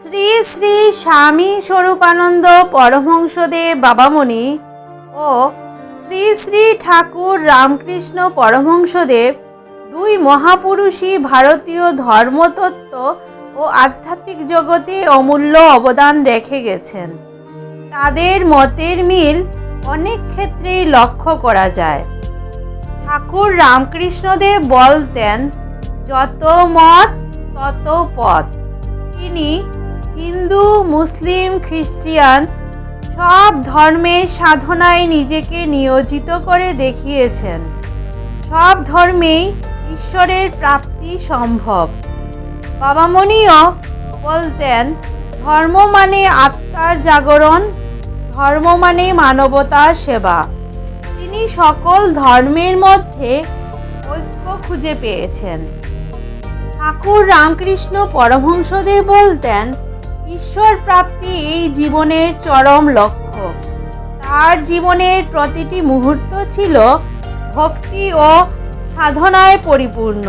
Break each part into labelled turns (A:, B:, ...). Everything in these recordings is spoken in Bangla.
A: শ্রী শ্রী স্বামী স্বরূপানন্দ পরমহংসদেব বাবামণি ও শ্রী শ্রী ঠাকুর রামকৃষ্ণ পরমহংসদেব, দুই মহাপুরুষই ভারতীয় ধর্মতত্ত্ব ও আধ্যাত্মিক জগতে অমূল্য অবদান রেখে গেছেন। তাদের মতের মিল অনেক ক্ষেত্রেই লক্ষ্য করা যায়। ঠাকুর রামকৃষ্ণদেব বলতেন, যত মত, তত পথ। তিনি হিন্দু, মুসলিম, খ্রিস্টিয়ান সব ধর্মের সাধনায় নিজেকে নিয়োজিত করে দেখিয়েছেন। সব ধর্মেই ঈশ্বরের প্রাপ্তি সম্ভব। বাবামণিও বলতেন, ধর্ম মানে আত্মার জাগরণ, ধর্ম মানে মানবতার সেবা। তিনি সকল ধর্মের মধ্যে ঐক্য খুঁজে পেয়েছেন। ঠাকুর রামকৃষ্ণ পরমহংসদেব বলতেন ঈশ্বর প্রাপ্তি এই জীবনের চরম লক্ষ্য। তার জীবনের প্রতিটি মুহূর্ত ছিল ভক্তি ও সাধনায় পরিপূর্ণ।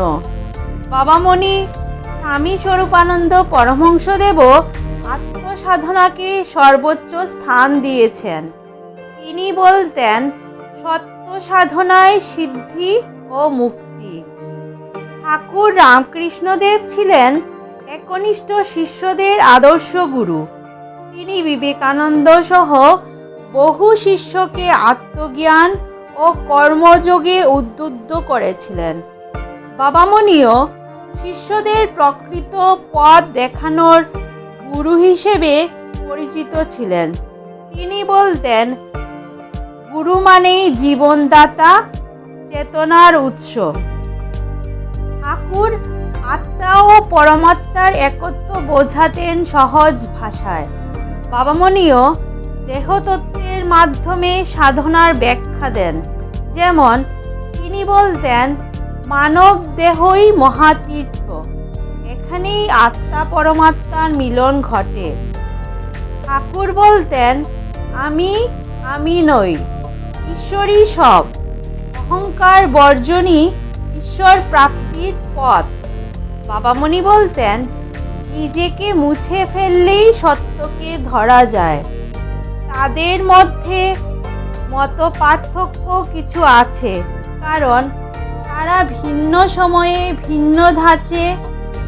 A: বাবামণি স্বামী স্বরূপানন্দ পরমহংসদেবও আত্মসাধনাকে সর্বোচ্চ স্থান দিয়েছেন। তিনি বলতেন, সত্য সাধনায় সিদ্ধি ও মুক্তি। ঠাকুর রামকৃষ্ণদেব ছিলেন একনিষ্ঠ শিষ্যদের আদর্শ গুরু। তিনি বিবেকানন্দ সহ বহু শিষ্যকে আত্মজ্ঞান ও কর্মযোগে উদ্বুদ্ধ করেছিলেন। বাবামণিও শিষ্যদের প্রকৃত পথ দেখানোর গুরু হিসেবে পরিচিত ছিলেন। তিনি বলতেন, গুরু মানেই জীবনদাতা, চেতনার উৎস। ঠাকুর আত্মা ও পরমাত্মার একত্ব বোঝাতেন সহজ ভাষায়। বাবামণিও দেহতত্ত্বের মাধ্যমে সাধনার ব্যাখ্যা দেন। যেমন, তিনি বলতেন, মানব দেহই মহাতীর্থ। এখানেই আত্মা পরমাত্মার মিলন ঘটে। ঠাকুর বলতেন, আমি আমি নই, ঈশ্বরই সব। অহংকার বর্জনই ঈশ্বর প্রাপ্তির পথ। বাবামণি বলতেন, নিজেকে মুছে ফেললেই সত্যকে ধরা যায়। তাদের মধ্যে মত পার্থক্য কিছু আছে, কারণ তারা ভিন্ন সময়ে ভিন্ন ধাঁচে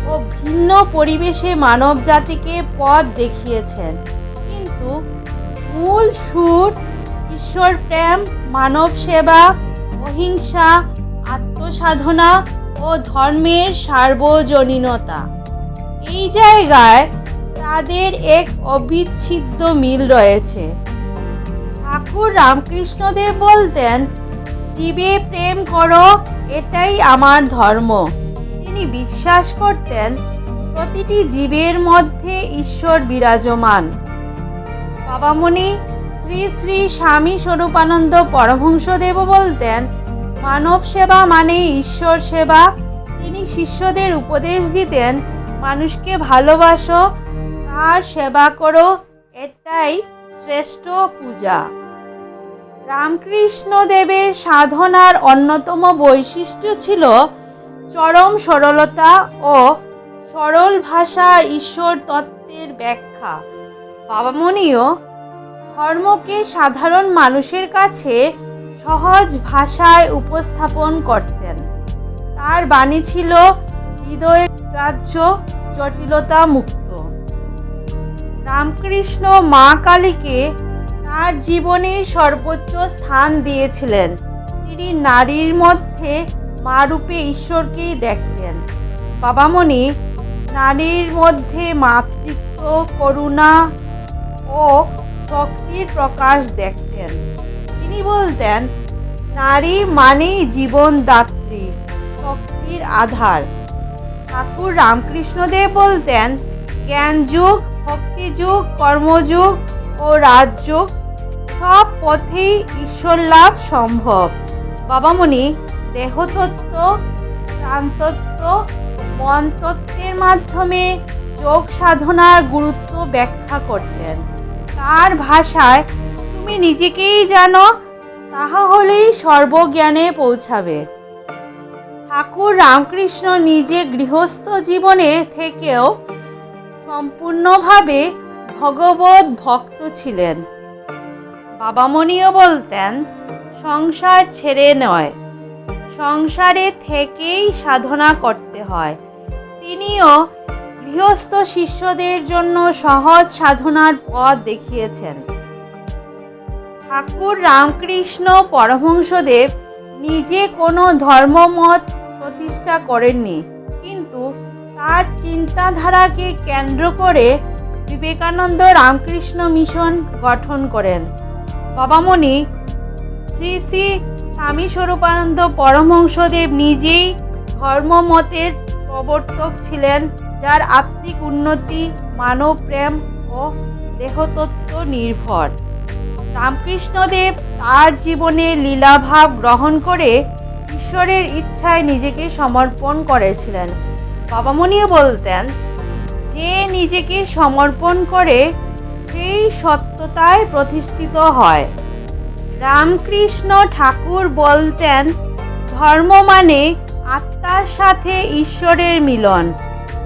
A: ও ভিন্ন পরিবেশে মানব জাতিকে পথ দেখিয়েছেন। কিন্তু মূল সুর, ঈশ্বর প্রেম, মানব সেবা, অহিংসা, আত্মসাধনা ও ধর্মের সার্বজনীনতা। এই জায়গায় তাদের এক অবিচ্ছেদ্য মিল রয়েছে। ঠাকুর রামকৃষ্ণদেব বলতেন, জীবে প্রেম করো, এটাই আমার ধর্ম। তিনি বিশ্বাস করতেন, প্রতিটি জীবের মধ্যে ঈশ্বর বিরাজমান। বাবামণি শ্রী শ্রী স্বামী স্বরূপানন্দ পরমহংসদেব বলতেন মানব সেবা মানে ঈশ্বর সেবা। তিনি শিষ্যদের উপদেশ দিতেন, মানুষকে ভালোবাসো, তার সেবা করো, এটাই শ্রেষ্ঠ পূজা। রামকৃষ্ণ দেবের সাধনার অন্যতম বৈশিষ্ট্য ছিল চরম সরলতা ও সরল ভাষা ঈশ্বর তত্ত্বের ব্যাখ্যা। বাবামণিও ধর্মকে সাধারণ মানুষের কাছে সহজ ভাষায় উপস্থাপন করতেন। তার বাণী ছিল, হৃদয় গ্রাহ্য জটিলতা মুক্ত। রামকৃষ্ণ মা কালীকে তার জীবনে সর্বোচ্চ স্থান দিয়েছিলেন। তিনি নারীর মধ্যে মা রূপে ঈশ্বরকেই দেখতেন। বাবামণি নারীর মধ্যে মাতৃত্ব, করুণা ও শক্তির প্রকাশ দেখতেন। তিনি বলতেন, নারী মানেই জীবনদাত্রী শক্তির আধার। ঠাকুর রামকৃষ্ণদেব বলতেন জ্ঞান যুগ ভক্তি যুগ কর্মযুগ ও রাজযোগ সব পথেই ঈশ্বর লাভ সম্ভব। বাবামণি দেহতত্ত্ব, প্রাণতত্ত্ব মনতত্ত্বের মাধ্যমে যোগ সাধনার গুরুত্ব ব্যাখ্যা করতেন। তার ভাষায় তুমি নিজেকেই জানো তাহা হলেই সর্বজ্ঞানে পৌঁছাবে। ঠাকুর রামকৃষ্ণ নিজে গৃহস্থ জীবনে থেকেও সম্পূর্ণভাবে ভগবত ভক্ত ছিলেন। বাবামণিও বলতেন, সংসার ছেড়ে নয়, সংসারে থেকেই সাধনা করতে হয়। তিনিও গৃহস্থ শিষ্যদের জন্য সহজ সাধনার পথ দেখিয়েছেন। ঠাকুর রামকৃষ্ণ পরমহংসদেব নিজে কোনো ধর্মমত প্রতিষ্ঠা করেননি। কিন্তু তার চিন্তাধারাকে কেন্দ্র করে বিবেকানন্দ রামকৃষ্ণ মিশন গঠন করেন। বাবামণি শ্রী শ্রী স্বামী স্বরূপানন্দ পরমহংসদেব নিজেই ধর্মমতের প্রবর্তক ছিলেন, যার আত্মিক উন্নতি, মানব প্রেম ও দেহতত্ত্ব নির্ভর। রামকৃষ্ণদেব তার জীবনে লীলাভাব গ্রহণ করে ঈশ্বরের ইচ্ছায় নিজেকে সমর্পণ করেছিলেন। বাবামণিও বলতেন, যে নিজেকে সমর্পণ করে, সেই সত্যতায় প্রতিষ্ঠিত হয়। রামকৃষ্ণ ঠাকুর বলতেন, ধর্ম মানে আত্মার সাথে ঈশ্বরের মিলন।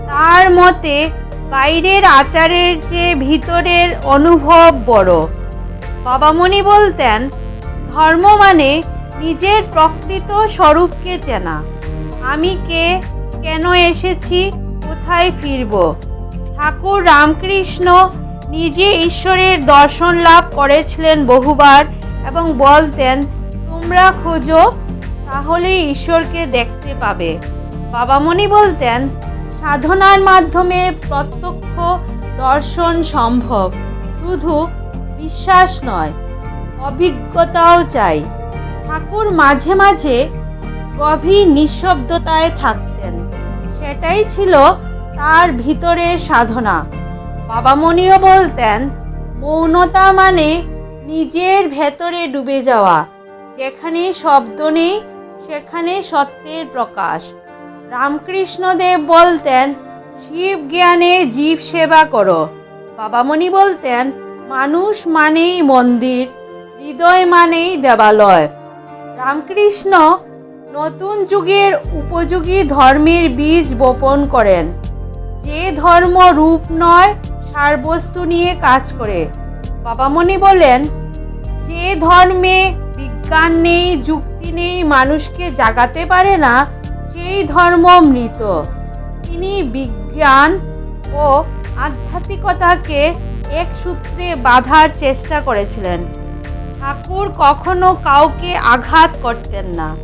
A: তার মতে, বাইরের আচারের চেয়ে ভিতরের অনুভব বড়। বাবামণি বলতেন, ধর্ম মানে নিজের প্রকৃত স্বরূপকে চেনা। আমি কে, কেন এসেছি, কোথায় ফিরব? ঠাকুর রামকৃষ্ণ নিজে ঈশ্বরের দর্শন লাভ করেছিলেন বহুবার এবং বলতেন, তোমরা খোঁজো, তাহলেই ঈশ্বরকে দেখতে পাবে। বাবামণি বলতেন, সাধনার মাধ্যমে প্রত্যক্ষ দর্শন সম্ভব। শুধু বিশ্বাস নয়, অভিজ্ঞতাও চাই। ঠাকুর মাঝে মাঝে গভীর নিঃশব্দতায় থাকতেন। সেটাই ছিল তার ভিতরের সাধনা। বাবামণিও বলতেন, মৌনতা মানে নিজের ভেতরে ডুবে যাওয়া। যেখানে শব্দ নেই, সেখানে সত্যের প্রকাশ। রামকৃষ্ণদেব বলতেন, শিব জ্ঞানে জীব সেবা করো। বাবামণি বলতেন মানুষ মানেই মন্দির, হৃদয় মানেই দেবালয়। রামকৃষ্ণ নতুন যুগের উপযোগী ধর্মের বীজ বপন করেন। যে ধর্ম রূপ নয় সারবস্তু নিয়ে কাজ করে। বাবামণি বলেন, যে ধর্মে বিজ্ঞান নেই, যুক্তি নেই, মানুষকে জাগাতে পারে না, সেই ধর্ম মৃত। তিনি বিজ্ঞান ও আধ্যাত্মিকতাকে এক সূত্রে বাঁধার চেষ্টা করেছিলেন। ঠাকুর কখনো কাউকে আঘাত করতেন না।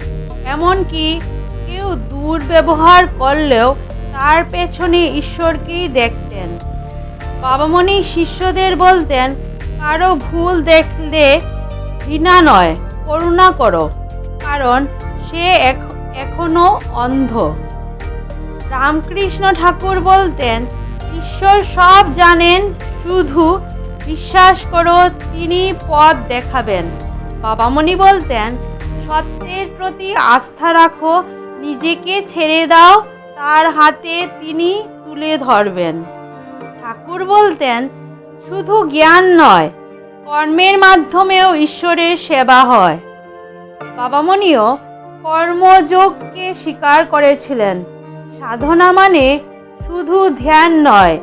A: এমনকি কেউ দুর্ব্যবহার করলেও তার পেছনে ঈশ্বরকেই দেখতেন। বাবামণি শিষ্যদের বলতেন, কারও ভুল দেখলে ঘৃণা নয়, করুণা করো, কারণ সে এখ- এখনও অন্ধ। রামকৃষ্ণ ঠাকুর বলতেন, ঈশ্বর সব জানেন শুধু বিশ্বাস করো, তিনি পথ দেখাবেন। বাবামণি বলতেন, সত্যের প্রতি আস্থা রাখো, নিজেকে ছেড়ে দাও, তার হাতে তিনি তুলে ধরবেন। ঠাকুর বলতেন, শুধু জ্ঞান নয়, কর্মের মাধ্যমেও ঈশ্বরের সেবা হয়। বাবামণিও কর্মযোগকে স্বীকার করেছিলেন। সাধনা মানে শুধু ধ্যান নয়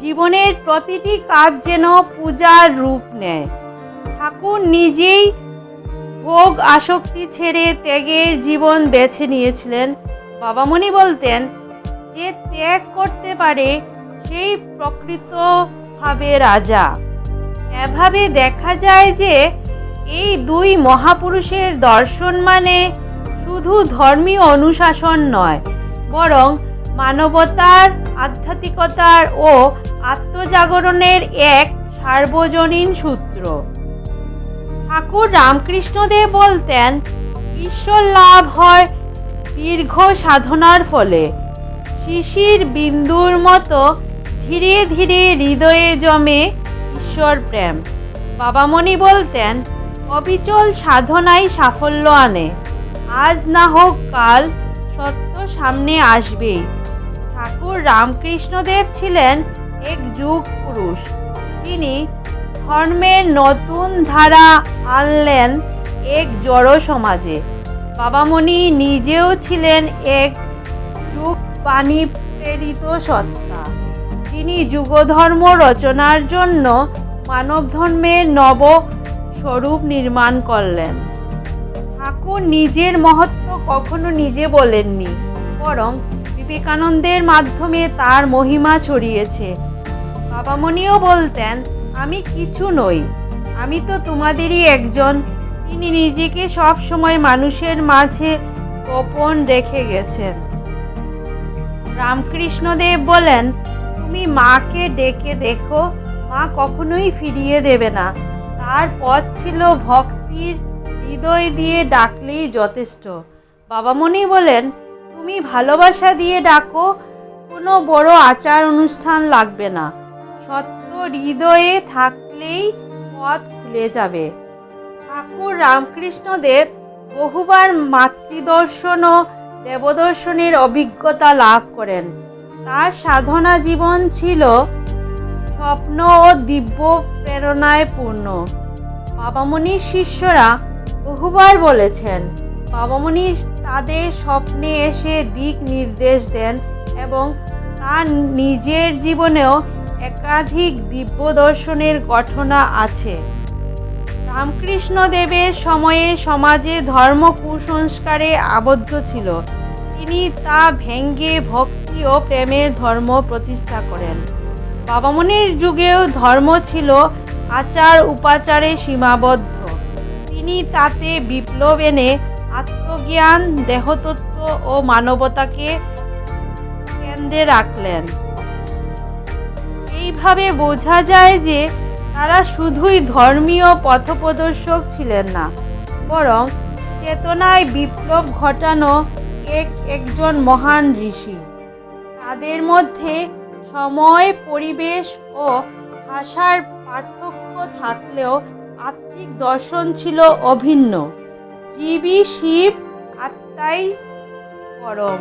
A: জীবনের প্রতিটি কাজ যেন পূজার রূপ নেয়। ঠাকুর নিজেই ভোগ আসক্তি ছেড়ে ত্যাগের জীবন বেছে নিয়েছিলেন। বাবামণি বলতেন, যে ত্যাগ করতে পারে, সেই প্রকৃতভাবে রাজা। এভাবে দেখা যায় যে, এই দুই মহাপুরুষের দর্শন মানে শুধু ধর্মীয় অনুশাসন নয়, বরং মানবতার, আধ্যাত্মিকতার ও আত্মজাগরণের এক সার্বজনীন সূত্র। ঠাকুর রামকৃষ্ণদেব বলতেন, ঈশ্বর লাভ হয় দীর্ঘ সাধনার ফলে। শিশির বিন্দুর মতো ধীরে ধীরে হৃদয়ে জমে ঈশ্বর প্রেম। বাবামণি বলতেন, অবিচল সাধনাই সাফল্য আনে। আজ না হোক কাল সত্য সামনে আসবেই। ঠাকুর রামকৃষ্ণদেব ছিলেন এক যুগ পুরুষ, যিনি ধর্মের নতুন ধারা আনলেন এক জড় সমাজে। বাবামণি নিজেও ছিলেন এক যুগ বাণী প্রেরিত সত্তা। যিনি যুগধর্ম রচনার জন্য মানবধর্মের নব স্বরূপ নির্মাণ করলেন। ঠাকুর নিজের মহত্ব কখনো নিজে বলেননি, বরং বিবেকানন্দের মাধ্যমে তার মহিমা ছড়িয়েছে। বাবামণিও বলতেন, আমি কিছু নই। আমি তো তোমাদেরই একজন। তিনি নিজেকে সব সময় মানুষের মাঝে গোপন রেখে গেছেন। রামকৃষ্ণদেব বলেন, তুমি মাকে ডেকে দেখো। মা কখনোই ফিরিয়ে দেবে না। তার পথ ছিল ভক্তির হৃদয় দিয়ে ডাকলেই যথেষ্ট। বাবামণি বলেন, তুমি ভালোবাসা দিয়ে ডাকো। কোনো বড় আচার অনুষ্ঠান লাগবে না। সত্য হৃদয়ে থাকলেই পথ খুলে যাবে। ঠাকুর রামকৃষ্ণদেব বহুবার মাতৃদর্শন ও দেবদর্শনের অভিজ্ঞতা লাভ করেন। তার সাধনা জীবন ছিল স্বপ্ন ও দিব্য প্রেরণায় পূর্ণ। বাবামণির শিষ্যরা বহুবার বলেছেন, বাবামণি তাদের স্বপ্নে এসে দিক নির্দেশ দেন এবং তার নিজের জীবনেও একাধিক দিব্য দর্শনের ঘটনা আছে। রামকৃষ্ণ দেবের সময়ে সমাজে ধর্ম কুসংস্কারে আবদ্ধ ছিল। তিনি তা ভেঙ্গে ভক্তি ও প্রেমের ধর্ম প্রতিষ্ঠা করেন। বাবামনির যুগেও ধর্ম ছিল আচার উপাচারে সীমাবদ্ধ। তিনি তাতে বিপ্লব এনে আত্মজ্ঞান, দেহতত্ত্ব ও মানবতাকে কেন্দ্রে রাখলেন। এইভাবে বোঝা যায় যে তারা শুধুই ধর্মীয় পথপ্রদর্শক ছিলেন না, বরং চেতনায় বিপ্লব ঘটানো এক একজন মহান ঋষি। তাদের মধ্যে সময়, পরিবেশ ও ভাষার পার্থক্য থাকলেও আত্মিক দর্শন ছিল অভিন্ন। জীবী শিব আত্মাই পরম।